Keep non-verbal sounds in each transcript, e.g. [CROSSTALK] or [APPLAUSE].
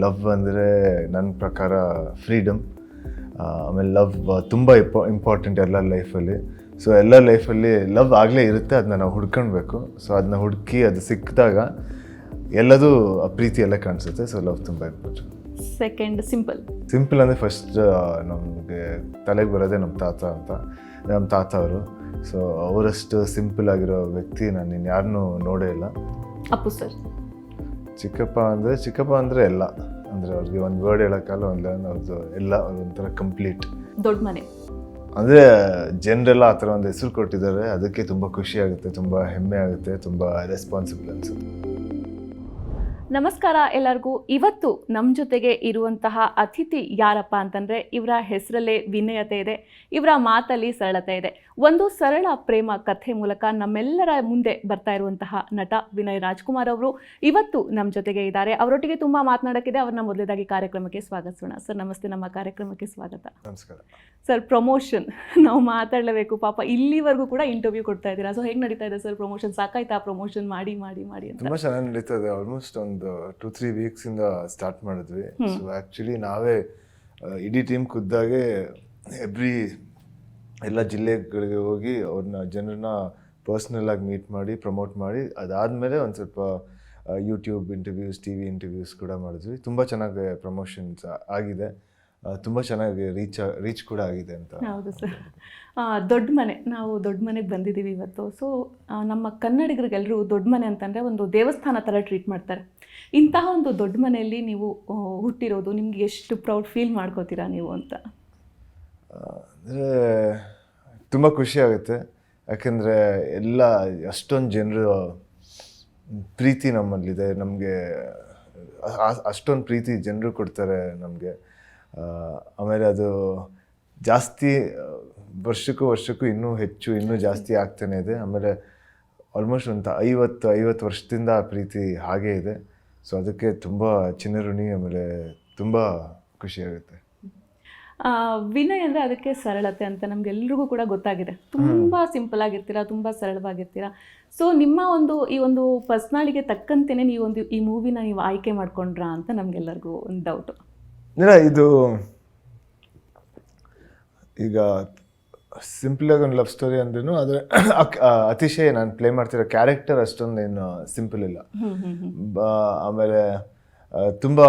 Love ಅಂದರೆ ನನ್ನ ಪ್ರಕಾರ ಫ್ರೀಡಮ್ ಆಮೇಲೆ ಲವ್ ತುಂಬ ಇಂಪ ಇಂಪಾರ್ಟೆಂಟ್ ಎಲ್ಲ ಲೈಫಲ್ಲಿ ಸೊ ಎಲ್ಲ ಲೈಫಲ್ಲಿ ಲವ್ ಆಗಲೇ ಇರುತ್ತೆ ಅದನ್ನ ನಾವು ಹುಡ್ಕೊಳ್ಬೇಕು ಸೊ ಅದನ್ನ ಹುಡುಕಿ ಅದು ಸಿಕ್ಕಿದಾಗ ಎಲ್ಲದೂ ಆ ಪ್ರೀತಿ ಎಲ್ಲ ಕಾಣಿಸುತ್ತೆ. ಸೊ ಲವ್ ತುಂಬ ಇಂಪಾರ್ಟೆಂಟ್ ಸೆಕೆಂಡ್ ಸಿಂಪಲ್ ಸಿಂಪಲ್ ಅಂದರೆ ಫಸ್ಟ್ ನಮಗೆ ತಲೆಗೆ ಬರೋದೇ ನಮ್ಮ ತಾತ ಅಂತ. ನಮ್ಮ ತಾತ ಅವರು. ಸೊ ಅವರಷ್ಟು ಸಿಂಪಲ್ ಆಗಿರೋ ವ್ಯಕ್ತಿ ನಾನು ಇನ್ಯಾರನ್ನೂ ನೋಡೇ ಇಲ್ಲ. ಅಪ್ಪು ಸರ್ ಚಿಕ್ಕಪ್ಪ ಅಂದರೆ ಚಿಕ್ಕಪ್ಪ ಅಂದರೆ ಎಲ್ಲ. ಅಂದರೆ ಅವ್ರಿಗೆ ಒಂದು ವರ್ಡ್ ಹೇಳೋಕ್ಕಲ್ಲ ಒಂದು ಅವ್ರದ್ದು ಎಲ್ಲ ಒಂಥರ ಕಂಪ್ಲೀಟ್ ದೊಡ್ಡ ಮನೆ. ಅಂದರೆ ಜನರೆಲ್ಲ ಆ ಥರ ಒಂದು ಹೆಸರು ಕೊಟ್ಟಿದ್ದಾರೆ. ಅದಕ್ಕೆ ತುಂಬ ಖುಷಿ ಆಗುತ್ತೆ ತುಂಬ ಹೆಮ್ಮೆ ಆಗುತ್ತೆ ತುಂಬ ರೆಸ್ಪಾನ್ಸಿಬಲ್ ಅನಿಸುತ್ತೆ. ನಮಸ್ಕಾರ ಎಲ್ಲರಿಗೂ. ಇವತ್ತು ನಮ್ಮ ಜೊತೆಗೆ ಇರುವಂತಹ ಅತಿಥಿ ಯಾರಪ್ಪ ಅಂತಂದರೆ ಇವರ ಹೆಸರಲ್ಲೇ ವಿನಯತೆ ಇದೆ ಇವರ ಮಾತಲ್ಲಿ ಸರಳತೆ ಇದೆ. ಒಂದು ಸರಳ ಪ್ರೇಮ ಕಥೆ ಮೂಲಕ ನಮ್ಮೆಲ್ಲರ ಮುಂದೆ ಬರ್ತಾ ಇರುವಂತಹ ನಟ ವಿನಯ್ ರಾಜ್ಕುಮಾರ್ ಅವರು ಇವತ್ತು ನಮ್ಮ ಜೊತೆಗೆ ಇದ್ದಾರೆ. ಅವರೊಟ್ಟಿಗೆ ತುಂಬ ಮಾತನಾಡೋಕ್ಕಿದೆ. ಅವ್ರನ್ನ ಮೊದಲೇದಾಗಿ ಕಾರ್ಯಕ್ರಮಕ್ಕೆ ಸ್ವಾಗತಿಸೋಣ. ಸರ್ ನಮಸ್ತೆ. ನಮ್ಮ ಕಾರ್ಯಕ್ರಮಕ್ಕೆ ಸ್ವಾಗತ. ನಮಸ್ಕಾರ. Sir promotion. ನಾವು ಮಾತಾಡಲೇಬೇಕು. ಪಾಪ ಇಲ್ಲಿವರೆಗೂ ಕೂಡ ಇಂಟರ್ವ್ಯೂ ಕೊಡ್ತಾ ಇದ್ದೀರಾ? ಸೊ ಹೇಗೆ ನಡೀತಾ ಇದೆ ಸರ್ ಪ್ರಮೋಷನ್? ಸಾಕಾಯ್ತಾ ಪ್ರಮೋಷನ್? ಮಾಡಿ ಮಾಡಿ ಮಾಡಿ ಅಂತ. ತುಂಬ ಚೆನ್ನಾಗಿ ನಡೀತದೆ ಆಲ್ಮೋಸ್ಟ್ ಒಂದು ಟೂ ತ್ರೀ ವೀಕ್ಸಿಂದ ಸ್ಟಾರ್ಟ್ ಮಾಡಿದ್ವಿ. ಸೊ ಆ್ಯಕ್ಚುಲಿ ನಾವೇ ಇಡೀ ಟೀಮ್ ಖುದ್ದಾಗೆ ಎವ್ರಿ ಎಲ್ಲ ಜಿಲ್ಲೆಗಳಿಗೆ ಹೋಗಿ ಅವ್ರನ್ನ ಜನರನ್ನ ಪರ್ಸ್ನಲ್ ಆಗಿ ಮೀಟ್ ಮಾಡಿ ಪ್ರಮೋಟ್ ಮಾಡಿ ಅದಾದಮೇಲೆ ಒಂದು ಸ್ವಲ್ಪ YouTube interviews T V interviews ಕೂಡ ಮಾಡಿದ್ವಿ. ತುಂಬ ಚೆನ್ನಾಗಿ ಪ್ರಮೋಷನ್ಸ್ ಆಗಿದೆ. ತುಂಬ ಚೆನ್ನಾಗಿ ರೀಚ್ ರೀಚ್ ಕೂಡ ಆಗಿದೆ ಅಂತ. ಹೌದು ಸರ್ ದೊಡ್ಡ ಮನೆ ನಾವು ದೊಡ್ಡ ಮನೆಗೆ ಬಂದಿದ್ದೀವಿ ಇವತ್ತು. ಸೊ ನಮ್ಮ ಕನ್ನಡಿಗರಿಗೆಲ್ಲರೂ ದೊಡ್ಡ ಮನೆ ಅಂತಂದರೆ ಒಂದು ದೇವಸ್ಥಾನ ಥರ ಟ್ರೀಟ್ ಮಾಡ್ತಾರೆ. ಇಂತಹ ಒಂದು ದೊಡ್ಡ ಮನೆಯಲ್ಲಿ ನೀವು ಹುಟ್ಟಿರೋದು ನಿಮ್ಗೆ ಎಷ್ಟು ಪ್ರೌಡ್ ಫೀಲ್ ಮಾಡ್ಕೋತೀರಾ ನೀವು ಅಂತ? ಅಂದರೆ ತುಂಬ ಖುಷಿ ಆಗುತ್ತೆ. ಯಾಕೆಂದರೆ ಎಲ್ಲ ಅಷ್ಟೊಂದು ಜನರು ಪ್ರೀತಿ ನಮ್ಮಲ್ಲಿದೆ. ನಮಗೆ ಅಷ್ಟೊಂದು ಪ್ರೀತಿ ಜನರು ಕೊಡ್ತಾರೆ ನಮಗೆ. ಆಮೇಲೆ ಅದು ಜಾಸ್ತಿ ವರ್ಷಕ್ಕೂ ವರ್ಷಕ್ಕೂ ಇನ್ನೂ ಹೆಚ್ಚು ಇನ್ನೂ ಜಾಸ್ತಿ ಆಗ್ತಾನೆ ಇದೆ. ಆಮೇಲೆ ಆಲ್ಮೋಸ್ಟ್ ಒಂದು ಐವತ್ತು ಐವತ್ತು ವರ್ಷದಿಂದ ಆ ಪ್ರೀತಿ ಹಾಗೇ ಇದೆ. ಸೊ ಅದಕ್ಕೆ ತುಂಬ ಚಿನ್ನರುಣಿ ಆಮೇಲೆ ತುಂಬ ಖುಷಿಯಾಗುತ್ತೆ ವಿನಯ್ ಅಂದರೆ ಅದಕ್ಕೆ ಸರಳತೆ ಅಂತ ನಮಗೆಲ್ರಿಗೂ ಕೂಡ ಗೊತ್ತಾಗಿದೆ. ತುಂಬ ಸಿಂಪಲ್ ಆಗಿರ್ತೀರಾ ತುಂಬ ಸರಳವಾಗಿರ್ತೀರಾ. ಸೊ ನಿಮ್ಮ ಒಂದು ಈ ಒಂದು ಪರ್ಸ್ನಾಲಿಗೆ ತಕ್ಕಂತೆಯೇ ನೀವು ಒಂದು ಈ ಮೂವಿನ ನೀವು ಆಯ್ಕೆ ಮಾಡ್ಕೊಂಡ್ರಾ ಅಂತ ನಮಗೆಲ್ಲರಿಗೂ ಒಂದು ಡೌಟು ಇಲ್ಲ ಇದು ಈಗ ಸಿಂಪಲಾಗಿ ಒಂದು ಲವ್ ಸ್ಟೋರಿ ಅಂದ್ರೂ ಆದರೆ ಅತಿಶಯ ನಾನು ಪ್ಲೇ ಮಾಡ್ತಿರೋ ಕ್ಯಾರೆಕ್ಟರ್ ಅಷ್ಟೊಂದು ಏನು ಸಿಂಪಲ್ ಇಲ್ಲ ಆಮೇಲೆ ತುಂಬ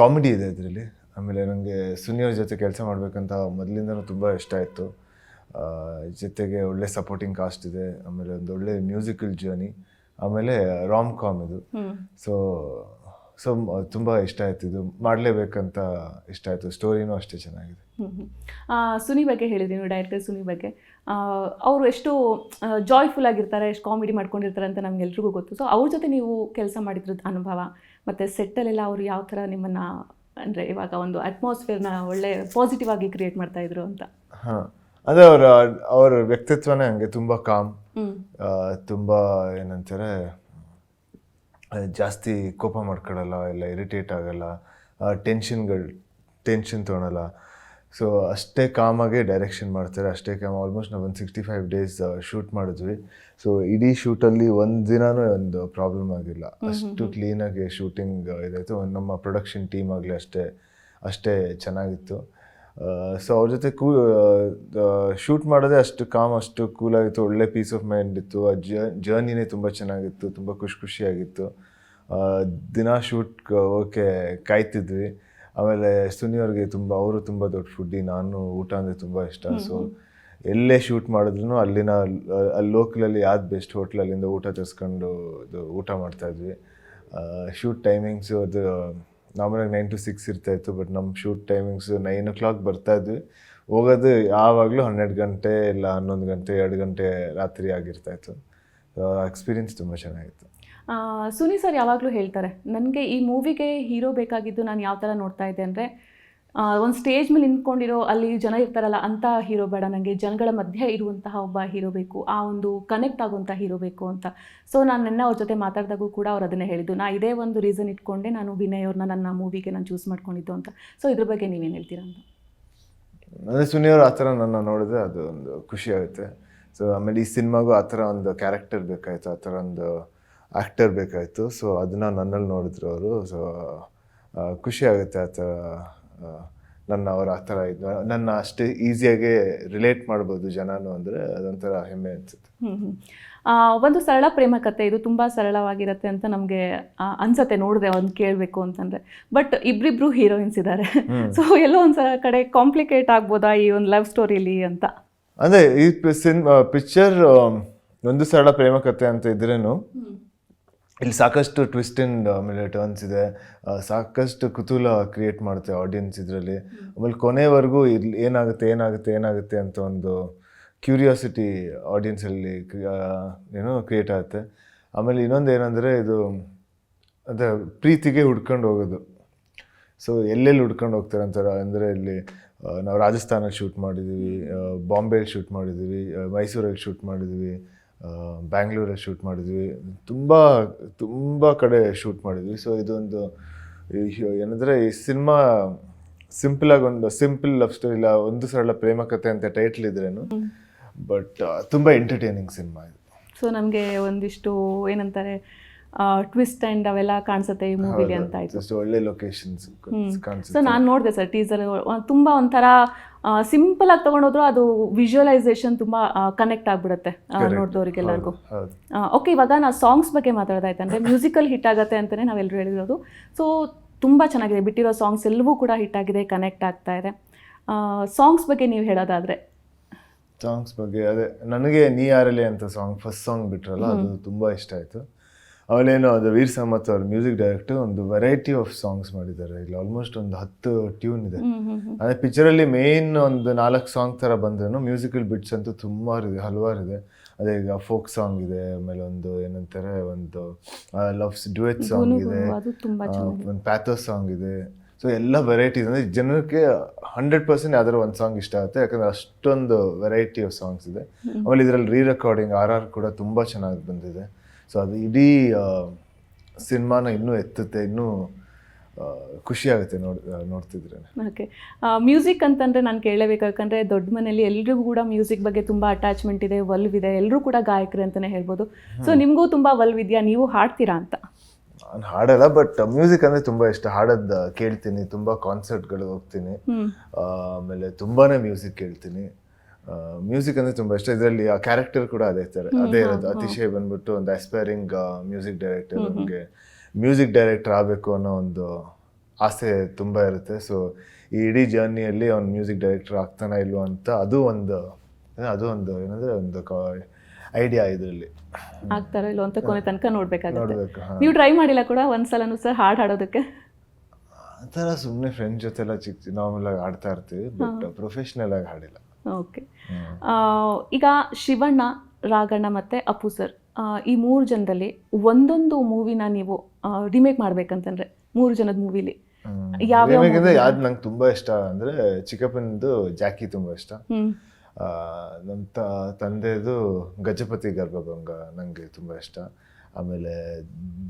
ಕಾಮಿಡಿ ಇದೆ ಇದರಲ್ಲಿ. ಆಮೇಲೆ ನನಗೆ ಸುನಿಯವ್ರ ಜೊತೆ ಕೆಲಸ ಮಾಡಬೇಕಂತ ಮೊದಲಿಂದನೂ ತುಂಬ ಇಷ್ಟ ಆಯಿತು. ಜೊತೆಗೆ ಒಳ್ಳೆ ಸಪೋರ್ಟಿಂಗ್ ಕಾಸ್ಟ್ ಇದೆ ಆಮೇಲೆ ಒಂದು ಒಳ್ಳೆ ಮ್ಯೂಸಿಕಲ್ ಜರ್ನಿ ಆಮೇಲೆ ರಾಮ್ ಕಾಮ್ ಇದು ಸೊ ಸೊ ತುಂಬ ಇಷ್ಟ ಆಯ್ತು. ಇದು ಮಾಡಲೇಬೇಕಂತ ಇಷ್ಟ ಆಯಿತು. ಸ್ಟೋರಿನೂ ಅಷ್ಟೇ ಚೆನ್ನಾಗಿದೆ. ಸುನಿ ಬಗ್ಗೆ ಹೇಳಿದ್ರಿ ನೀವು ಡೈರೆಕ್ಟರ್ ಸುನಿ ಬಗ್ಗೆ. ಅವರು ಎಷ್ಟು ಜಾಯ್ಫುಲ್ ಆಗಿರ್ತಾರೆ ಎಷ್ಟು ಕಾಮಿಡಿ ಮಾಡ್ಕೊಂಡಿರ್ತಾರೆ ಅಂತ ನಮಗೆಲ್ರಿಗೂ ಗೊತ್ತು. ಸೊ ಅವ್ರ ಜೊತೆ ನೀವು ಕೆಲಸ ಮಾಡಿದ್ರದ್ದು ಅನುಭವ ಮತ್ತು ಸೆಟ್ಟಲ್ಲೆಲ್ಲ ಅವರು ಯಾವ ಥರ ನಿಮ್ಮನ್ನು ಅಂದರೆ ಇವಾಗ ಒಂದು ಅಟ್ಮಾಸ್ಫಿಯರ್ನ ಒಳ್ಳೆ ಪಾಸಿಟಿವ್ ಆಗಿ ಕ್ರಿಯೇಟ್ ಮಾಡ್ತಾ ಇದ್ರು ಅಂತ? ಹಾಂ. ಅದೇ ಅವರ ಅವರ ವ್ಯಕ್ತಿತ್ವನೇ ಹಂಗೆ ತುಂಬ ಕಾಮ್ ತುಂಬ ಏನಂತಾರೆ ಜಾಸ್ತಿ ಕೋಪ ಮಾಡ್ಕೊಳ್ಳಲ್ಲ ಇಲ್ಲ ಇರಿಟೇಟ್ ಆಗಲ್ಲ ಟೆನ್ಷನ್ಗಳು ಟೆನ್ಷನ್ ತೊಗೊಳಲ್ಲ. ಸೊ ಅಷ್ಟೇ ಕಾಮಾಗೆ ಡೈರೆಕ್ಷನ್ ಮಾಡ್ತಾರೆ. ಅಷ್ಟೇ ಕಾಮ್ ಆಲ್ಮೋಸ್ಟ್ ನಾವು ಒಂದು ಸಿಕ್ಸ್ಟಿ ಫೈವ್ ಡೇಸ್ ಶೂಟ್ ಮಾಡಿದ್ವಿ. ಸೊ ಇಡೀ ಶೂಟಲ್ಲಿ ಒಂದು ದಿನವೂ ಒಂದು ಪ್ರಾಬ್ಲಮ್ ಆಗಿಲ್ಲ. ಅಷ್ಟು ಕ್ಲೀನಾಗಿ ಶೂಟಿಂಗ್ ಇದಾಯಿತು. ನಮ್ಮ ಪ್ರೊಡಕ್ಷನ್ ಟೀಮ್ ಆಗಲಿ ಅಷ್ಟೇ ಅಷ್ಟೇ ಚೆನ್ನಾಗಿತ್ತು. ಸೊ ಅವ್ರ ಜೊತೆ ಕೂ ಶೂಟ್ ಮಾಡೋದೇ ಅಷ್ಟು ಕಾಮ್ ಅಷ್ಟು ಕೂಲಾಗಿತ್ತು ಒಳ್ಳೆ ಪೀಸ್ ಆಫ್ ಮೈಂಡ್ ಇತ್ತು. ಆ ಜರ್ನಿನೇ ತುಂಬ ಚೆನ್ನಾಗಿತ್ತು. ತುಂಬ ಖುಷಿ ಖುಷಿಯಾಗಿತ್ತು. ದಿನ ಶೂಟ್ ಓಕೆ ಕಾಯ್ತಿದ್ವಿ. ಆಮೇಲೆ ಸುನಿ ಅವ್ರಿಗೆ ತುಂಬ ಅವರು ತುಂಬ ದೊಡ್ಡ ಫುಡ್ಡಿ ನಾನು ಊಟ ಅಂದರೆ ತುಂಬ ಇಷ್ಟ. ಸೊ ಎಲ್ಲೇ ಶೂಟ್ ಮಾಡಿದ್ರು ಅಲ್ಲಿನ ಅಲ್ಲಿ ಲೋಕಲಲ್ಲಿ ಯಾವ್ದು ಬೆಸ್ಟ್ ಹೋಟ್ಲ್ ಅಲ್ಲಿಂದ ಊಟ ತರಿಸ್ಕೊಂಡು ಇದು ಊಟ ಮಾಡ್ತಾಯಿದ್ವಿ ಶೂಟ್ ಟೈಮಿಂಗ್ಸು ಅದು ನಾರ್ಮಲಾಗಿ ನೈನ್ ಟು ಸಿಕ್ಸ್ ಇರ್ತಾಯಿತ್ತು ಬಟ್ ನಮ್ಮ shoot timings nine o'clock ಬರ್ತಾಯಿದ್ವಿ ಹೋಗೋದು ಯಾವಾಗಲೂ ಹನ್ನೆರಡು ಗಂಟೆ ಇಲ್ಲ ಹನ್ನೊಂದು ಗಂಟೆ, ಎರಡು ಗಂಟೆ ರಾತ್ರಿ ಆಗಿರ್ತಾಯಿತ್ತು. ಎಕ್ಸ್ಪೀರಿಯನ್ಸ್ ತುಂಬ ಚೆನ್ನಾಗಿತ್ತು. ಸುನಿ ಸರ್ ಯಾವಾಗಲೂ ಹೇಳ್ತಾರೆ, ನನಗೆ ಈ ಮೂವಿಗೆ ಹೀರೋ ಬೇಕಾಗಿದ್ದು ನಾನು ಯಾವ ಥರ ನೋಡ್ತಾ ಇದ್ದೆ ಅಂದರೆ ಒಂದು ಸ್ಟೇಜ್ ಮೇಲೆ ನಿಂತ್ಕೊಂಡಿರೋ ಅಲ್ಲಿ ಜನ ಇರ್ತಾರಲ್ಲ ಅಂತ ಹೀರೋ ಬೇಡ. ನನಗೆ ಜನಗಳ ಮಧ್ಯೆ ಇರುವಂತಹ ಒಬ್ಬ ಹೀರೋ ಬೇಕು. ಆ ಒಂದು ಕನೆಕ್ಟ್ ಆಗುವಂಥ ಹೀರೋ ಬೇಕು ಅಂತ. ಸೊ ನಾನು ನಿನ್ನೆ ಅವ್ರ ಜೊತೆ ಮಾತಾಡಿದಾಗೂ ಕೂಡ ಅವ್ರು ಅದನ್ನೇ ಹೇಳಿದ್ದು. ನಾ ಇದೇ ಒಂದು ರೀಸನ್ ಇಟ್ಕೊಂಡೆ ನಾನು ವಿನಯ್ ಅವ್ರನ್ನ ನನ್ನ ಮೂವಿಗೆ ನಾನು ಚೂಸ್ ಮಾಡ್ಕೊಂಡಿದ್ದು ಅಂತ. ಸೊ ಇದ್ರ ಬಗ್ಗೆ ನೀವೇನು ಹೇಳ್ತೀರಾ ಅಂತ? ಅಂದರೆ ಸುನಿಯವ್ರು ಆ ಥರ ನನ್ನ ನೋಡಿದ್ರೆ ಅದು ಒಂದು ಖುಷಿ ಆಗುತ್ತೆ. ಸೊ ಆಮೇಲೆ ಈ ಸಿನಿಮಾಗೂ ಆ ಥರ ಒಂದು ಕ್ಯಾರೆಕ್ಟರ್ ಬೇಕಾಯಿತು, ಆ ಥರ ಒಂದು ಆ್ಯಕ್ಟರ್ ಬೇಕಾಯಿತು. ಸೊ ಅದನ್ನ ನನ್ನಲ್ಲಿ ನೋಡಿದ್ರು ಅವರು. ಸೊ ಖುಷಿ ಆಗುತ್ತೆ ಆ ಥರ ನನ್ನ ಅವರು ಆ ಥರ ಇದ್ದು ನನ್ನ ಅಷ್ಟೇ ಈಸಿಯಾಗಿ ರಿಲೇಟ್ ಮಾಡ್ಬೋದು ಜನನು ಅಂದರೆ ಅದೊಂಥರ ಹೆಮ್ಮೆ ಅನಿಸುತ್ತೆ. ಒಂದು ಸರಳ ಪ್ರೇಮ ಕಥೆ ಇದು ತುಂಬ ಸರಳವಾಗಿರುತ್ತೆ ಅಂತ ನಮಗೆ ಅನ್ಸತ್ತೆ ನೋಡಿದೆ ಒಂದು ಕೇಳಬೇಕು ಅಂತಂದರೆ. ಬಟ್ ಇಬ್ಬರಿಬ್ರು ಹೀರೋಯಿನ್ಸ್ ಇದ್ದಾರೆ ಸೊ ಎಲ್ಲೋ ಒಂದು ಕಡೆ ಕಾಂಪ್ಲಿಕೇಟ್ ಆಗ್ಬೋದಾ ಈ ಒಂದು ಲವ್ ಸ್ಟೋರಿಲಿ ಅಂತ? ಅಂದರೆ ಈ ಸಿನ್ ಪಿಕ್ಚರ್ ಒಂದು ಸರಳ ಪ್ರೇಮ ಕಥೆ ಅಂತ ಇದ್ರೇನು ಇಲ್ಲಿ ಸಾಕಷ್ಟು ಟ್ವಿಸ್ಟ್ ಆ್ಯಂಡ್ ಆಮೇಲೆ ಟರ್ನ್ಸ್ ಇದೆ. ಸಾಕಷ್ಟು ಕುತೂಹಲ ಕ್ರಿಯೇಟ್ ಮಾಡುತ್ತೆ ಆಡಿಯನ್ಸ್ ಇದರಲ್ಲಿ. ಆಮೇಲೆ ಕೊನೆವರೆಗೂ ಇಲ್ಲಿ ಏನಾಗುತ್ತೆ ಏನಾಗುತ್ತೆ ಏನಾಗುತ್ತೆ ಅಂತ ಒಂದು ಕ್ಯೂರಿಯಾಸಿಟಿ ಆಡಿಯನ್ಸಲ್ಲಿ ಏನೋ ಕ್ರಿಯೇಟ್ ಆಗುತ್ತೆ. ಆಮೇಲೆ ಇನ್ನೊಂದು ಏನಂದರೆ ಇದು, ಅದೇ ಪ್ರೀತಿಗೆ ಹುಡ್ಕೊಂಡು ಹೋಗೋದು. ಸೊ ಎಲ್ಲೆಲ್ಲಿ ಹುಡ್ಕೊಂಡು ಹೋಗ್ತಾರೆ ಅಂತಾರೆ, ಅಂದರೆ ಇಲ್ಲಿ ನಾವು ರಾಜಸ್ಥಾನಲ್ಲಿ ಶೂಟ್ ಮಾಡಿದ್ದೀವಿ ಬಾಂಬೆಲಿ ಶೂಟ್ ಮಾಡಿದ್ದೀವಿ ಮೈಸೂರಲ್ಲಿ ಶೂಟ್ ಮಾಡಿದ್ದೀವಿ ಬ್ಯಾಂಗ್ಳೂರಲ್ಲಿ ಶೂಟ್ ಮಾಡಿದ್ವಿ. ತುಂಬ ತುಂಬ ಕಡೆ ಶೂಟ್ ಮಾಡಿದ್ವಿ. ಸೊ ಇದೊಂದು ಏನಂದರೆ ಈ ಸಿನಿಮಾ ಸಿಂಪಲಾಗಿ ಒಂದು ಸಿಂಪಲ್ ಲವ್ ಸ್ಟೋರಿ ಇಲ್ಲ ಒಂದು ಸರಳ ಪ್ರೇಮ ಕಥೆ ಅಂತ ಟೈಟ್ಲ್ ಇದ್ರೇನು ಬಟ್ ತುಂಬ ಎಂಟರ್ಟೈನಿಂಗ್ ಸಿನಿಮಾ ಇದು. ಸೊ ನಮಗೆ ಒಂದಿಷ್ಟು ಏನಂತಾರೆ ಟ್ವಿಸ್ಟ್ ಅಂಡ್ ಅವೆಲ್ಲ ಕಾಣಿಸುತ್ತೆ ಈ ಮೂವಿಲಿ ಅಂತ ಆಯ್ತು. ಜಸ್ಟ್ ಒಳ್ಳೆ ಲೊಕೇಶನ್ಸ್ ಸೊ ನಾನು ನೋಡಿದೆ ಸರ್ ಟೀಸರ್ ತುಂಬ ಒಂಥರ ಸಿಂಪಲ್ ಆಗಿ ತಗೊಂಡೋದ್ರು ಅದು ವಿಜುವಲೈಸೇಷನ್ ತುಂಬ ಕನೆಕ್ಟ್ ಆಗ್ಬಿಡುತ್ತೆ ನೋಡಿದವ್ರಿಗೆಲ್ಲರಿಗೂ ಎಲ್ಲರಿಗೂ ಓಕೆ ಇವಾಗ ನಾ ಸಾಂಗ್ಸ್ ಬಗ್ಗೆ ಮಾತಾಡೋದಾಯ್ತಂದ್ರೆ ಮ್ಯೂಸಿಕಲ್ ಹಿಟ್ ಆಗುತ್ತೆ ಅಂತಲೇ ನಾವೆಲ್ಲರೂ ಹೇಳಿರೋದು. ಸೊ ತುಂಬ ಚೆನ್ನಾಗಿದೆ. ಬಿಟ್ಟಿರೋ ಸಾಂಗ್ಸ್ ಎಲ್ಲವೂ ಕೂಡ ಹಿಟ್ ಆಗಿದೆ ಕನೆಕ್ಟ್ ಆಗ್ತಾ ಇದೆ. ಸಾಂಗ್ಸ್ ಬಗ್ಗೆ ನೀವು ಹೇಳೋದಾದರೆ. ಸಾಂಗ್ಸ್ ಬಗ್ಗೆ ಅದೇ ನನಗೆ ನೀ ಯಾರಲೆ ಅಂತ ಸಾಂಗ್ ಫಸ್ಟ್ ಸಾಂಗ್ ಬಿಟ್ರಲ್ಲ ಅದು ತುಂಬ ಇಷ್ಟ ಆಯಿತು. ಅವನೇನು ಅದು ವೀರ್ ಸಾಮತ್ ಅವ್ರ ಮ್ಯೂಸಿಕ್ ಡೈರೆಕ್ಟರ್ ಒಂದು ವೆರೈಟಿ ಆಫ್ ಸಾಂಗ್ಸ್ ಮಾಡಿದ್ದಾರೆ. ಇಲ್ಲಿ ಆಲ್ಮೋಸ್ಟ್ ಒಂದು ಹತ್ತು ಟ್ಯೂನ್ ಇದೆ. ಅಂದರೆ ಪಿಕ್ಚರಲ್ಲಿ ಮೇನ್ ಒಂದು ನಾಲ್ಕು ಸಾಂಗ್ ಥರ ಬಂದ್ರೂ ಮ್ಯೂಸಿಕಲ್ ಬಿಟ್ಸ್ ಅಂತೂ ತುಂಬ ಇದೆ ಹಲವಾರು ಇದೆ. ಅದೇ ಈಗ ಫೋಕ್ ಸಾಂಗ್ ಇದೆ ಆಮೇಲೆ ಒಂದು ಏನಂತಾರೆ ಒಂದು ಲವ್ಸ್ ಡ್ಯುಯೆಟ್ ಸಾಂಗ್ ಇದೆ. ಒಂದು ಪ್ಯಾಥೋಸ್ ಸಾಂಗ್ ಇದೆ. ಸೊ ಎಲ್ಲ ವೆರೈಟೀಸ್ ಅಂದರೆ ಜನಕ್ಕೆ ಹಂಡ್ರೆಡ್ ಪರ್ಸೆಂಟ್ ಯಾವ್ದಾದ್ರು ಒಂದು ಸಾಂಗ್ ಇಷ್ಟ ಆಗುತ್ತೆ. ಯಾಕಂದ್ರೆ ಅಷ್ಟೊಂದು ವೆರೈಟಿ ಆಫ್ ಸಾಂಗ್ಸ್ ಇದೆ. ಆಮೇಲೆ ಇದರಲ್ಲಿ ರೀ ರೆಕಾರ್ಡಿಂಗ್ ಆರ್ ಆರ್ ಕೂಡ ತುಂಬ ಚೆನ್ನಾಗಿ ಬಂದಿದೆ. ಸೊ ಅದು ಇಡೀ ಸಿನಿಮಾನ ಇನ್ನೂ ಎತ್ತುತ್ತೆ ಇನ್ನೂ ಖುಷಿಯಾಗುತ್ತೆ ಖುಷಿ ಆಗುತ್ತೆ ನೋಡ್ ನೋಡ್ತಿದ್ರೆ. ಓಕೆ. ಮ್ಯೂಸಿಕ್ ಅಂತಂದರೆ ನಾನು ಕೇಳಲೇಬೇಕು ಯಾಕಂದರೆ ದೊಡ್ಡ ಮನೆಯಲ್ಲಿ ಎಲ್ರಿಗೂ ಕೂಡ ಮ್ಯೂಸಿಕ್ ಬಗ್ಗೆ ತುಂಬ ಅಟ್ಯಾಚ್ಮೆಂಟ್ ಇದೆ ಒಲ್ವಿದೆ ಎಲ್ಲರೂ ಕೂಡ ಗಾಯಕರು ಅಂತಲೇ ಹೇಳ್ಬೋದು. ಸೊ ನಿಮಗೂ ತುಂಬ ಒಲ್ವಿದೆಯಾ ನೀವು ಹಾಡ್ತೀರಾ ಅಂತ? ನಾನು ಹಾಡಲ್ಲ ಬಟ್ ಮ್ಯೂಸಿಕ್ ಅಂದರೆ ತುಂಬ ಇಷ್ಟ. ಹಾಡೋದು ಕೇಳ್ತೀನಿ ತುಂಬ ಕಾನ್ಸರ್ಟ್ಗಳು ಹೋಗ್ತೀನಿ. ಆಮೇಲೆ ತುಂಬಾ ಮ್ಯೂಸಿಕ್ ಕೇಳ್ತೀನಿ. ಮ್ಯೂಸಿಕ್ ಅಂದರೆ ತುಂಬ ಇಷ್ಟ. ಇದರಲ್ಲಿ ಆ ಕ್ಯಾರೆಕ್ಟರ್ ಕೂಡ ಅದೇ ಇರ್ತಾರೆ ಅದೇ ಇರೋದು. ಅತಿಶಯ ಬಂದ್ಬಿಟ್ಟು ಒಂದು ಆಸ್ಪೈರಿಂಗ್ ಮ್ಯೂಸಿಕ್ ಡೈರೆಕ್ಟರ್ ನಮಗೆ ಮ್ಯೂಸಿಕ್ ಡೈರೆಕ್ಟರ್ ಆಗಬೇಕು ಅನ್ನೋ ಒಂದು ಆಸೆ ತುಂಬ ಇರುತ್ತೆ. ಸೊ ಈ ಇಡೀ ಜರ್ನಿಯಲ್ಲಿ ಅವ್ನು ಮ್ಯೂಸಿಕ್ ಡೈರೆಕ್ಟರ್ ಆಗ್ತಾನ ಇಲ್ವೋ ಅಂತ ಅದು ಒಂದು ಅದು ಒಂದು ಏನಂದರೆ ಒಂದು ಐಡಿಯಾ ಇದರಲ್ಲಿ. ಆಗ್ತಾರೋ ಇಲ್ಲೋ ಅಂತ ಕೊನೆ ತನಕ ನೋಡ್ಬೇಕಾಗುತ್ತೆ. ನೋಡಬೇಕು ನೀವು ಟ್ರೈ ಮಾಡಿಲ್ಲ ಕೂಡ ಒಂದ್ಸಲನೂ ಸರ್ ಹಾಡು ಹಾಡೋದಕ್ಕೆ? ಆ ಥರ ಸುಮ್ಮನೆ ಫ್ರೆಂಡ್ ಜೊತೆ ಎಲ್ಲ ಚಿಕ್ಕ ನಾರ್ಮಲ್ ಆಗಿ ಆಡ್ತಾ ಇರ್ತೀವಿ ಬಟ್ ಪ್ರೊಫೆಷ್ನಲ್ ಆಗಿ ಹಾಡಿಲ್ಲ. ಓಕೆ ಈಗ ಶಿವಣ್ಣ ರಾಘಣ್ಣ ಮತ್ತು ಅಪ್ಪು ಸರ್ ಈ ಮೂರು ಜನರಲ್ಲಿ ಒಂದೊಂದು ಮೂವಿನ ನೀವು ರಿಮೇಕ್ ಮಾಡ್ಬೇಕಂತಂದ್ರೆ ಮೂರು ಜನದ ಮೂವಿಲಿ ಯಾವ ಯಾವ್ದು ನಂಗೆ ತುಂಬಾ ಇಷ್ಟ ಅಂದ್ರೆ ಚಿಕ್ಕಪ್ಪನದು ಜಾಕಿ ತುಂಬಾ ಇಷ್ಟ. ಆ, ನಮ್ಮ ತ ತಂದೆದು ಗಜಪತಿ ಗರ್ಭಭಂಗ ನನಗೆ ತುಂಬಾ ಇಷ್ಟ. ಆಮೇಲೆ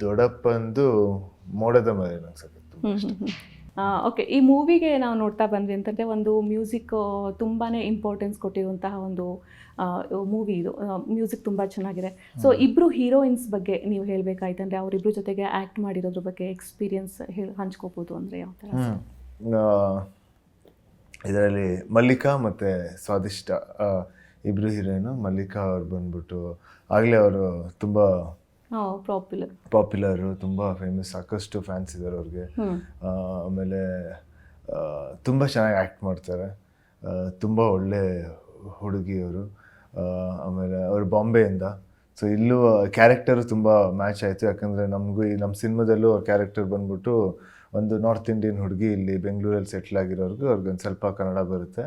ದೊಡ್ಡಪ್ಪಂದು ಮೋಡದ ಮರೆ ನಂಗೆ ಸಖತ್ ತುಂಬ ಇಷ್ಟ. ಓಕೆ ಈ ಮೂವಿಗೆ ನಾವು ನೋಡ್ತಾ ಬಂದ್ವಿ ಅಂತಂದರೆ ಒಂದು ಮ್ಯೂಸಿಕ್ ತುಂಬಾ ಇಂಪಾರ್ಟೆನ್ಸ್ ಕೊಟ್ಟಿರುವಂತಹ ಒಂದು ಮೂವಿ ಇದು. ಮ್ಯೂಸಿಕ್ ತುಂಬ ಚೆನ್ನಾಗಿದೆ. ಸೊ ಇಬ್ಬರು ಹೀರೋಯಿನ್ಸ್ ಬಗ್ಗೆ ನೀವು ಹೇಳಬೇಕಾಯ್ತಂದ್ರೆ ಅವರಿಬ್ಬರ ಜೊತೆಗೆ ಆ್ಯಕ್ಟ್ ಮಾಡಿರೋದ್ರ ಬಗ್ಗೆ ಎಕ್ಸ್ಪೀರಿಯನ್ಸ್ ಹೇಳಿ ಹಂಚ್ಕೋಬೋದು ಅಂದರೆ ಯಾವ ಥರ ಇದರಲ್ಲಿ ಮಲ್ಲಿಕಾ ಮತ್ತು ಸ್ವಾದಿಷ್ಟ ಇಬ್ಬರು ಇಬ್ರು ಹೀರೋಯಿನು ಮಲ್ಲಿಕಾ ಅವ್ರು ಬಂದ್ಬಿಟ್ಟು ಆಗಲೇ ಅವರು ತುಂಬ ಪಾಪ್ಯುಲರು ತುಂಬ ಫೇಮಸ್ ಸಾಕಷ್ಟು ಫ್ಯಾನ್ಸ್ ಇದ್ದಾರೆ ಅವ್ರಿಗೆ. ಆಮೇಲೆ ತುಂಬ ಚೆನ್ನಾಗಿ ಆ್ಯಕ್ಟ್ ಮಾಡ್ತಾರೆ. ತುಂಬ ಒಳ್ಳೆ ಹುಡುಗಿ ಅವರು ಆಮೇಲೆ ಅವರು ಬಾಂಬೆಯಿಂದ. ಸೊ ಇಲ್ಲೂ ಕ್ಯಾರೆಕ್ಟರು ತುಂಬ ಮ್ಯಾಚ್ ಆಯಿತು. ಯಾಕಂದರೆ ನಮಗೂ ಈ ನಮ್ಮ ಸಿನಿಮಾದಲ್ಲೂ ಅವ್ರ ಕ್ಯಾರೆಕ್ಟರ್ ಬಂದ್ಬಿಟ್ಟು ಒಂದು ನಾರ್ತ್ ಇಂಡಿಯನ್ ಹುಡುಗಿ ಇಲ್ಲಿ ಬೆಂಗಳೂರಲ್ಲಿ ಸೆಟ್ಲ್ ಆಗಿರೋರ್ಗು ಅವ್ರಿಗೆ ಒಂದು ಸ್ವಲ್ಪ ಕನ್ನಡ ಬರುತ್ತೆ.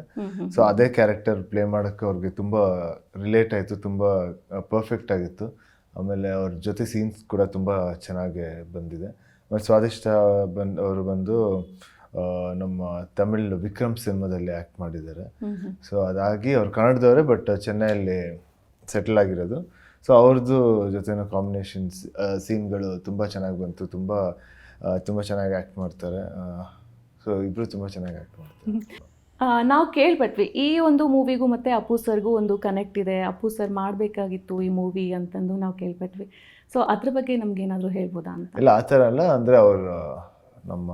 ಸೊ ಅದೇ ಕ್ಯಾರೆಕ್ಟರ್ ಪ್ಲೇ ಮಾಡೋಕ್ಕೆ ಅವ್ರಿಗೆ ತುಂಬ ರಿಲೇಟ್ ಆಯಿತು ತುಂಬ ಪರ್ಫೆಕ್ಟ್ ಆಗಿತ್ತು. ಆಮೇಲೆ ಅವ್ರ ಜೊತೆ ಸೀನ್ಸ್ ಕೂಡ ತುಂಬ ಚೆನ್ನಾಗಿ ಬಂದಿದೆ. ಆಮೇಲೆ ಸ್ವಾದಿಷ್ಟ ಬಂದು ಅವರು ಬಂದು ನಮ್ಮ ತಮಿಳು ವಿಕ್ರಮ್ ಸಿನಿಮಾದಲ್ಲಿ ಆ್ಯಕ್ಟ್ ಮಾಡಿದ್ದಾರೆ. ಸೊ ಅದಾಗಿ ಅವ್ರು ಕನ್ನಡದವರೇ ಬಟ್ ಚೆನ್ನೈಯಲ್ಲಿ ಸೆಟಲ್ ಆಗಿರೋದು. ಸೊ ಅವ್ರದ್ದು ಜೊತೆನೂ ಕಾಂಬಿನೇಷನ್ಸ್ ಸೀನ್ಗಳು ತುಂಬ ಚೆನ್ನಾಗಿ ಬಂತು. ತುಂಬ ತುಂಬ ಚೆನ್ನಾಗಿ ಆ್ಯಕ್ಟ್ ಮಾಡ್ತಾರೆ. ಸೊ ಇಬ್ಬರು ತುಂಬ ಚೆನ್ನಾಗಿ ಆ್ಯಕ್ಟ್ ಮಾಡ್ತಾರೆ. ನಾವು ಕೇಳ್ಪಟ್ವಿ ಈ ಒಂದು ಮೂವಿಗೂ ಮತ್ತು ಅಪ್ಪು ಸರ್ಗೂ ಒಂದು ಕನೆಕ್ಟ್ ಇದೆ ಅಪ್ಪು ಸರ್ ಮಾಡಬೇಕಾಗಿತ್ತು ಈ ಮೂವಿ ಅಂತಂದು ನಾವು ಕೇಳ್ಪಟ್ವಿ. ಸೊ ಅದ್ರ ಬಗ್ಗೆ ನಮ್ಗೆ ಏನಾದರೂ ಹೇಳ್ಬೋದಾ ಅಂತ? ಇಲ್ಲ ಆ ಥರ ಅಲ್ಲ ಅಂದರೆ ಅವರು ನಮ್ಮ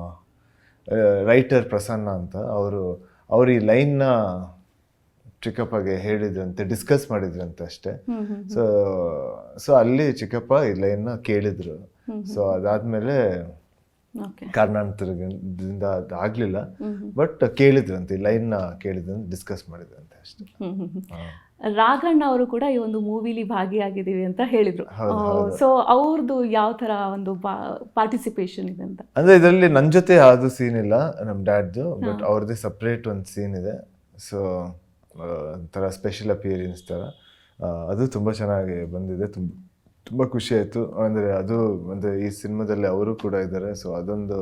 ರೈಟರ್ ಪ್ರಸನ್ನ ಅಂತ ಅವರು ಅವ್ರ ಈ ಲೈನ್ನ ಚಿಕ್ಕಪ್ಪಗೆ ಹೇಳಿದ್ರಂತೆ ಡಿಸ್ಕಸ್ ಮಾಡಿದ್ರಂತೆ ಅಷ್ಟೇ. ಸೊ ಸೊ ಅಲ್ಲಿ ಚಿಕ್ಕಪ್ಪ ಈ ಲೈನ್ನ ಕೇಳಿದ್ರು. ಸೊ ಅದಾದ್ಮೇಲೆ ಕಾರಣಾಂತರದಿಂದ ಅದು ಆಗಲಿಲ್ಲ. ಬಟ್ ಕೇಳಿದ್ರಂತೆ ಈ ಲೈನ್ನ ಕೇಳಿದ್ರಂತೆ ಡಿಸ್ಕಸ್ ಮಾಡಿದ್ರಂತೆ ಅಷ್ಟೇ. ರಾಘಣ್ಣ ಅವರು ಕೂಡ ಈ ಒಂದು ಮೂವಿಲಿ ಭಾಗಿಯಾಗಿದ್ದೀವಿ ಅಂತ ಹೇಳಿದ್ರು. ಸೊ ಅವ್ರದ್ದು ಯಾವ ತರ ಒಂದು ಪಾರ್ಟಿಸಿಪೇಷನ್ ಇದೆ ಅಂತ? ಅಂದ್ರೆ ಇದರಲ್ಲಿ ನನ್ನ ಜೊತೆ ಯಾವುದು ಸೀನ್ ಇಲ್ಲ ನಮ್ಮ ಡ್ಯಾಡ್ದು ಬಟ್ ಅವ್ರದ್ದೇ ಸಪ್ರೇಟ್ ಒಂದು ಸೀನ್ ಇದೆ. ಸೊ ಒಂಥರ ಸ್ಪೆಷಲ್ ಅಪಿಯರೆನ್ಸ್ ಥರ ಅದು ತುಂಬ ಚೆನ್ನಾಗಿ ಬಂದಿದೆ ತುಂಬ ತುಂಬ ಖುಷಿ ಆಯಿತು. ಅಂದರೆ ಅದು ಅಂದರೆ ಈ ಸಿನಿಮಾದಲ್ಲಿ ಅವರು ಕೂಡ ಇದ್ದಾರೆ. ಸೊ ಅದೊಂದು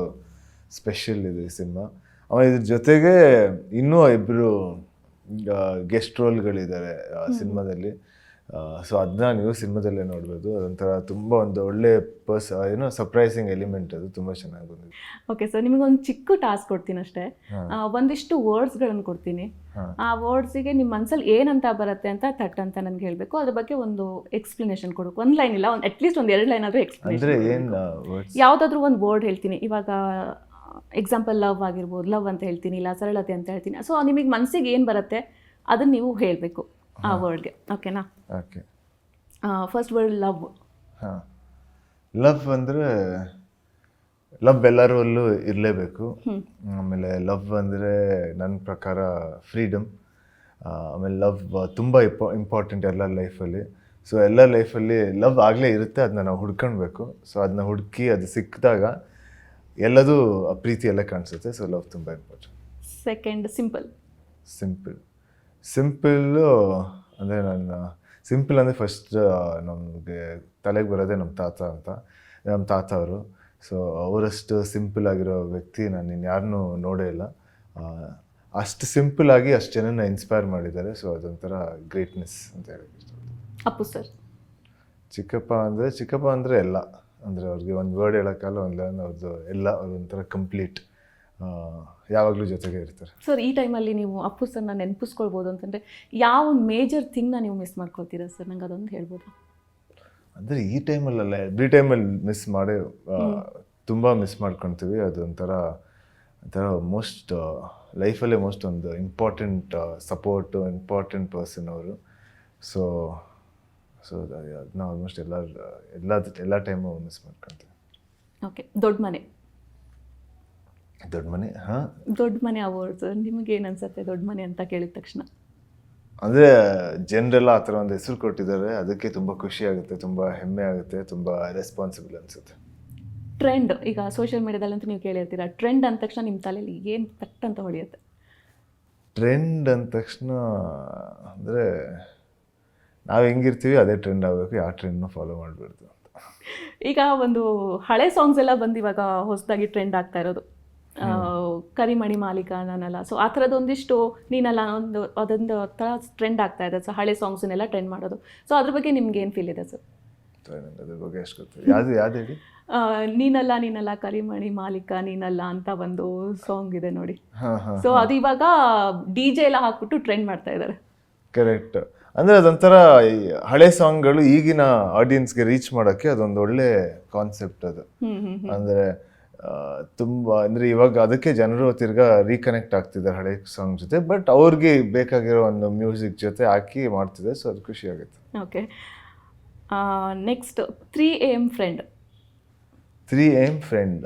ಸ್ಪೆಷಲ್ ಇದೆ ಈ ಸಿನಿಮಾ. ಆಮೇಲೆ ಇದ್ರ ಜೊತೆಗೆ ಇನ್ನೂ ಇಬ್ಬರು ಗೆಸ್ಟ್ ರೋಲ್ಗಳಿದ್ದಾರೆ ಸಿನಿಮಾದಲ್ಲಿ. ಸೊ ಅದನ್ನ ನೀವು ಸಿನಿಮಾದಲ್ಲೇ ನೋಡ್ಬೋದು. ಅದೊಂಥರ ತುಂಬ ಒಂದು ಒಳ್ಳೆ ಪರ್ಸ್ ಏನೋ ಸರ್ಪ್ರೈಸಿಂಗ್ ಎಲಿಮೆಂಟ್ ಅದು ತುಂಬ ಚೆನ್ನಾಗಿ ಬಂದಿದೆ. ಓಕೆ ಸರ್ ನಿಮಗೊಂದು ಚಿಕ್ಕ ಟಾಸ್ಕ್ ಕೊಡ್ತೀನಿ ಅಷ್ಟೇ. ಒಂದಿಷ್ಟು ವರ್ಡ್ಸ್ಗಳನ್ನು ಕೊಡ್ತೀನಿ. ಆ ವರ್ಡ್ಸಿಗೆ ನಿಮ್ಮ ಮನಸ್ಸಲ್ಲಿ ಏನಂತ ಬರುತ್ತೆ ಅಂತ ಥಟ್ ಅಂತ ನನಗೆ ಹೇಳಬೇಕು. ಅದ್ರ ಬಗ್ಗೆ ಒಂದು ಎಕ್ಸ್ಪ್ಲನೇಷನ್ ಕೊಡಬೇಕು. ಒಂದು ಲೈನ್ ಇಲ್ಲ ಒಂದು ಅಟ್ಲೀಸ್ಟ್ ಒಂದು ಎರಡು ಲೈನ್ ಆದರೂ ಎಕ್ಸ್ಪ್ಲೇಷನ್ ಯಾವುದಾದ್ರೂ ಒಂದು ವರ್ಡ್ ಹೇಳ್ತೀನಿ. ಇವಾಗ ಎಕ್ಸಾಂಪಲ್ ಲವ್ ಆಗಿರ್ಬೋದು ಲವ್ ಅಂತ ಹೇಳ್ತೀನಿ ಇಲ್ಲ ಸರಳತೆ ಅಂತ ಹೇಳ್ತೀನಿ. ಸೊ ನಿಮಗೆ ಮನಸ್ಸಿಗೆ ಏನು ಬರುತ್ತೆ ಅದನ್ನು ನೀವು ಹೇಳಬೇಕು. ಆ ವರ್ಡ್ಗೆ ಓಕೆನಾ ಓಕೆ ಫಸ್ಟ್ ವರ್ಡ್ ಲವ್ ಹಾಂ. ಲವ್ ಅಂದರೆ ಲವ್ ಎಲ್ಲರಲ್ಲೂ ಇರಲೇಬೇಕು. ಆಮೇಲೆ ಲವ್ ಅಂದರೆ ನನ್ನ ಪ್ರಕಾರ ಫ್ರೀಡಮ್ ಆಮೇಲೆ ಲವ್ ತುಂಬ ಇಂಪಾ ಇಂಪಾರ್ಟೆಂಟ್ ಎಲ್ಲ ಲೈಫಲ್ಲಿ ಸೊ ಎಲ್ಲ ಲೈಫಲ್ಲಿ ಲವ್ ಆಗಲೇ ಇರುತ್ತೆ ಅದನ್ನ ನಾವು ಹುಡ್ಕೊಳ್ಬೇಕು ಸೊ ಅದನ್ನ ಹುಡುಕಿ ಅದು ಸಿಕ್ಕಿದಾಗ ಎಲ್ಲದೂ ಆ ಪ್ರೀತಿ ಎಲ್ಲ ಕಾಣಿಸುತ್ತೆ. ಸೊ ಲವ್ ತುಂಬ important second simple simple simple ಅಂದರೆ ನನ್ನ ಸಿಂಪಲ್ ಅಂದರೆ ಫಸ್ಟ್ ನಮಗೆ ತಲೆಗೆ ಬರೋದೇ ನಮ್ಮ ತಾತ ಅಂತ ನಮ್ಮ ತಾತ ಅವರು. ಸೊ ಅವರಷ್ಟು ಸಿಂಪಲ್ ಆಗಿರೋ ವ್ಯಕ್ತಿ ನಾನು ಇನ್ಯಾರನ್ನೂ ನೋಡೇ ಇಲ್ಲ. ಅಷ್ಟು ಸಿಂಪಲ್ ಆಗಿ ಅಷ್ಟು ಜನನ ಇನ್ಸ್ಪೈರ್ ಮಾಡಿದ್ದಾರೆ. ಸೊ ಅದೊಂಥರ ಗ್ರೇಟ್ನೆಸ್ ಅಂತ ಹೇಳಕ್ಕೆ ಅಪ್ಪು ಸರ್. ಚಿಕ್ಕಪ್ಪ ಅಂದರೆ ಚಿಕ್ಕಪ್ಪ ಅಂದರೆ ಎಲ್ಲ. ಅಂದರೆ ಅವ್ರಿಗೆ ಒಂದು ವರ್ಡ್ ಹೇಳೋಕ್ಕಲ್ಲ ಒಂದು ಅವ್ರದ್ದು ಎಲ್ಲ ಅವ್ರ ಒಂಥರ ಕಂಪ್ಲೀಟ್ ಯಾವಾಗಲೂ ಜೊತೆಗೆ ಇರ್ತಾರೆ. ಸರ್ ಈ ಟೈಮಲ್ಲಿ ನೀವು ಅಪ್ಪು ಸರ್ನ ನೆನಪಿಸ್ಕೊಳ್ಬೋದು ಅಂತಂದರೆ ಯಾವ ಮೇಜರ್ ಥಿಂಗ್ನ ನೀವು ಮಿಸ್ ಮಾಡ್ಕೊಳ್ತೀರಾ ಸರ್ ನಂಗೆ ಅದೊಂದು ಹೇಳ್ಬೋದು? ಅಂದರೆ ಈ ಟೈಮಲ್ಲಲ್ಲ ಎವ್ರಿ ಟೈಮಲ್ಲಿ ಮಿಸ್ ಮಾಡಿ ತುಂಬ ಮಿಸ್ ಮಾಡ್ಕೊತೀವಿ. ಅದು ಒಂಥರ ಒಂಥರ ಮೋಸ್ಟ್ ಲೈಫಲ್ಲೇ ಮೋಸ್ಟ್ ಒಂದು ಇಂಪಾರ್ಟೆಂಟ್ ಸಪೋರ್ಟು ಇಂಪಾರ್ಟೆಂಟ್ ಪರ್ಸನ್ ಅವರು. ಸೊ ಸೊ ಅದನ್ನ ಆಲ್ಮೋಸ್ಟ್ ಎಲ್ಲ ಎಲ್ಲ ಎಲ್ಲ ಟೈಮು ಮಿಸ್ ಮಾಡ್ಕೊತೀವಿ. ಓಕೆ ದೊಡ್ಡ ಮನೆ. ದೊಡ್ಡ ಮನೆ ಹಾಂ? ದೊಡ್ಡ ಮನೆ ಅವಾರ್ಡ್ಸ್ ನಿಮಗೆ ಏನು ಅನ್ಸುತ್ತೆ ದೊಡ್ಡ ಮನೆ ಅಂತ ಕೇಳಿದ ತಕ್ಷಣ? ಅಂದರೆ ಜನರೆಲ್ಲ ಆ ಥರ ಒಂದು ಹೆಸರು ಕೊಟ್ಟಿದ್ದಾರೆ. ಅದಕ್ಕೆ ತುಂಬ ಖುಷಿ ಆಗುತ್ತೆ ತುಂಬ ಹೆಮ್ಮೆ ಆಗುತ್ತೆ ತುಂಬ ರೆಸ್ಪಾನ್ಸಿಬಲ್ ಅನಿಸುತ್ತೆ. ಟ್ರೆಂಡ್ ಈಗ ಸೋಷಿಯಲ್ ಅಂತ ನೀವು ಕೇಳಿರ್ತೀರ ಟ್ರೆಂಡ್ ಅಂದ ತಕ್ಷಣ ನಿಮ್ಮ ತಲೆಯಲ್ಲಿ ಏನು ತಟ್ ಅಂತ ಹೊಡೆಯುತ್ತೆ ಟ್ರೆಂಡ್ ಅಂದ ತಕ್ಷಣ ಅಂದರೆ ನಾವು ಹೆಂಗಿರ್ತೀವಿ ಅದೇ ಟ್ರೆಂಡ್ ಆಗಬೇಕು ಯಾವ ಟ್ರೆಂಡ್ನ ಫಾಲೋ ಮಾಡಬಾರ್ದು ಅಂತ. ಈಗ ಒಂದು ಹಳೆ ಸಾಂಗ್ಸ್ ಎಲ್ಲ ಬಂದು ಇವಾಗ ಹೊಸದಾಗಿ ಟ್ರೆಂಡ್ ಆಗ್ತಾ ಇರೋದು. ಕರಿಮಣಿ ಮಾಲೀಕ ನಾನಲ್ಲ ಸೊ ಆ ಥರದ ಒಂದಿಷ್ಟು ನೀನಲ್ಲ ಒಂದು ಅದೊಂದು ಥರ ಟ್ರೆಂಡ್ ಆಗ್ತಾ ಇದೆ. ಸೊ ಹಳೆ ಸಾಂಗ್ಸನ್ನೆಲ್ಲ ಟ್ರೆಂಡ್ ಮಾಡೋದು. ಸೊ ಅದ್ರ ಬಗ್ಗೆ ನಿಮ್ಗೆ ಏನು ಫೀಲ್ ಇದೆ ಸರ್ ಸೊ ನಂಗೆ ಅದ್ರ ಬಗ್ಗೆ ಅಷ್ಟು ಗೊತ್ತಿಲ್ಲ ಯಾವುದು ಯಾವ್ದು ಹೇಳಿ? ನೀನಲ್ಲ ನೀನಲ್ಲ ಕರಿಮಣಿ ಮಾಲೀಕ ನೀನಲ್ಲ ಅಂತ ಒಂದು ಸಾಂಗ್ ಇದೆ ನೋಡಿ. ಸೊ ಅದು ಇವಾಗ ಡಿ ಜೆ ಎಲ್ಲ ಹಾಕ್ಬಿಟ್ಟು ಟ್ರೆಂಡ್ ಮಾಡ್ತಾ ಇದ್ದಾರೆ. ಕರೆಕ್ಟ್ ಅಂದರೆ ಅದೊಂಥರ ಹಳೆ ಸಾಂಗ್ಗಳು ಈಗಿನ ಆಡಿಯನ್ಸ್ಗೆ ರೀಚ್ ಮಾಡೋಕ್ಕೆ ಅದೊಂದು ಒಳ್ಳೆ ಕಾನ್ಸೆಪ್ಟ್ ಅದು. ಅಂದರೆ ತುಂಬ ಅಂದರೆ ಇವಾಗ ಅದಕ್ಕೆ ಜನರು ತಿರ್ಗಾ ರೀಕನೆಕ್ಟ್ ಆಗ್ತಿದ್ದಾರೆ ಹಳೆ ಸಾಂಗ್ ಜೊತೆ ಬಟ್ ಅವ್ರಿಗೆ ಬೇಕಾಗಿರೋ ಒಂದು ಮ್ಯೂಸಿಕ್ ಜೊತೆ ಹಾಕಿ ಮಾಡ್ತಿದೆ ಸೊ ಅದು ಖುಷಿ ಆಗುತ್ತೆ. Okay next three A M friend three M friend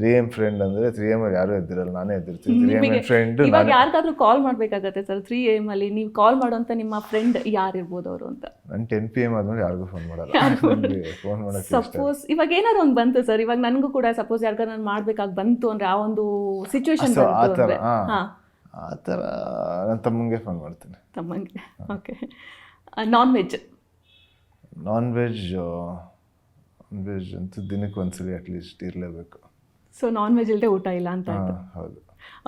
three M friend ಅಂದ್ರೆ ತ್ರೀ ಎಂ ಅಲ್ಲಿ ಯಾರು ಎದ್ದಿರಲ್ಲ ನಾನೇ ಎದ್ದಿರ್ತೀನಿ. ತ್ರೀ ಎಂ ಫ್ರೆಂಡ್ ಇವಾಗ ಯಾರಿಗಾದ್ರೂ ಕಾಲ್ ಮಾಡ್ಬೇಕಾಗತ್ತೆ ಸರ್ ತ್ರೀ ಎಂ ಅಲ್ಲಿ ನೀವು ಕಾಲ್ ಮಾಡುವಂತ ನಿಮ್ಮ ಫ್ರೆಂಡ್ ಯಾರಿರ್ಬೋದು ಅವರು ಅಂತ? ನಾನು ಟೆನ್ ಪಿ ಎಂ ಆದ್ಮೇಲೆ ಯಾರಿಗೂ ಫೋನ್ ಮಾಡಲ್ಲ. ಫೋನ್ [LAUGHS] ಮಾಡಕ್ಕೆ ಸಪೋಸ್ ಇವಾಗ ಏನಾದ್ರು ಒಂದು ಬಂತು ಸರ್ ಇವಾಗ ನನಗೂ ಕೂಡ ಸಪೋಸ್ ಯಾರಿಗಾದ್ರು ನಾನು ಮಾಡ್ಬೇಕಾಗಿ ಬಂತು ಅಂದ್ರೆ ಆ ಒಂದು ಸಿಚುವೇಶನ್ ಆ ಥರ ಆ ಥರ ನನ್ನ ತಮ್ಮಂಗೆ ಫೋನ್ ಮಾಡ್ತೀನಿ. ತಮ್ಮಂಗೆ. Okay non veg non veg non veg ಅಂತೂ ದಿನಕ್ಕೆ ಒಂದ್ಸಲಿ ಅಟ್ಲೀಸ್ಟ್ ಇರಲೇಬೇಕು. ಸೊ ನಾನ್ ವೆಜ್ ಇಲ್ಲದೆ ಊಟ ಇಲ್ಲ ಅಂತ ಆಯ್ತು. ಹೌದು.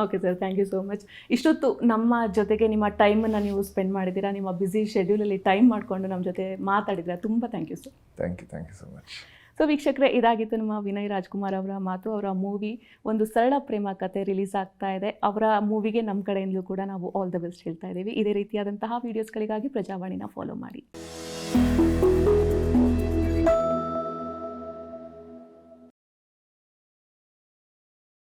Okay sir thank you so much ಇಷ್ಟೊತ್ತು ನಮ್ಮ ಜೊತೆಗೆ ನಿಮ್ಮ ಟೈಮನ್ನು ನೀವು ಸ್ಪೆಂಡ್ ಮಾಡಿದ್ದೀರಾ ನಿಮ್ಮ ಬ್ಯುಸಿ ಶೆಡ್ಯೂಲಲ್ಲಿ ಟೈಮ್ ಮಾಡಿಕೊಂಡು ನಮ್ಮ ಜೊತೆ ಮಾತಾಡಿದ್ದೀರಾ ತುಂಬ thank you sir thank you thank you so much so ವೀಕ್ಷಕರೇ ಇದಾಗಿತ್ತು ನಮ್ಮ ವಿನಯ್ ರಾಜ್ಕುಮಾರ್ ಅವರ ಮಾತು. ಅವರ ಮೂವಿ ಒಂದು ಸರಳ ಪ್ರೇಮ ಕತೆ ರಿಲೀಸ್ ಆಗ್ತಾ ಇದೆ. ಅವರ ಮೂವಿಗೆ ನಮ್ಮ ಕಡೆಯಿಂದಲೂ ಕೂಡ ನಾವು ಆಲ್ ದ ಬೆಸ್ಟ್ ಹೇಳ್ತಾ ಇದ್ದೀವಿ. ಇದೇ ರೀತಿಯಾದಂತಹ ವೀಡಿಯೋಸ್ಗಳಿಗಾಗಿ ಪ್ರಜಾವಾಣಿನ ಫಾಲೋ ಮಾಡಿ.